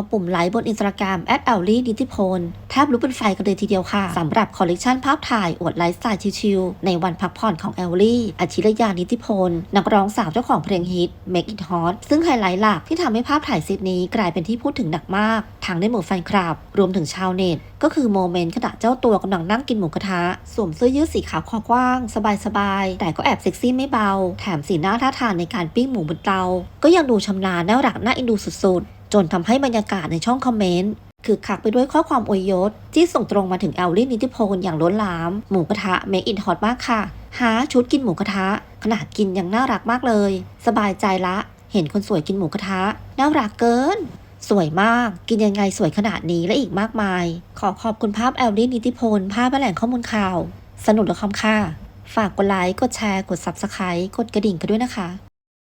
าปุ่มไลค์บนอินสตาแกรมแอดแอลลี่นิติพลแทบลุกเป็นไฟกันเลยทีเดียวค่ะสำหรับคอลเลกชันภาพถ่ายอวดไลฟ์สไตล์ชิลๆในวันพักผ่อนของแอลลี่อาชิรยานิติพล นักร้องสาวเจ้าของเพลงฮิต Make It Hot ซึ่งไฮไลท์หลักที่ทำให้ภาพถ่ายเซตนี้กลายเป็นที่พูดถึงหนักมาก ทั้งในหมู่แฟนคลับ รวมถึงชาวเน็ต ก็คือโมเมนต์ขณะเจ้าตัวกำลังนั่งกินหมูกระทะสวมเสื้อยืดสีขาวคอกว้าง สบายๆแต่ก็แอบเซ็กซี่ไม่เบา แถมสีหน้าท่าทางในการปิ้งหมูบนเตา ก็ยังดูชำนาญน่ารักน่าเอ็นดูสุดๆ จนทำให้บรรยากาศในช่องคอมเมนต์คือคักไปด้วยข้อความอวยยศ ที่ส่งตรงมาถึงแอลลี่นิติพลอย่างล้นหลาม หมูกระทะเมคอินฮอตมากค่ะ หาชุดกินหมูกระทะ ขนาดกินยังน่ารักมากเลย สบายใจละ เห็นคนสวยกินหมูกระทะ น่ารักเกิน สวยมาก กินยังไงสวยขนาดนี้และอีกมากมาย ขอขอบคุณภาพแอลลี่นิติพล ภาพและแหล่งข้อมูลข่าว สนุกและคอมค่ะ ฝากกดไลค์ กดแชร์ กด Subscribe กดกระดิ่งกันด้วยนะคะ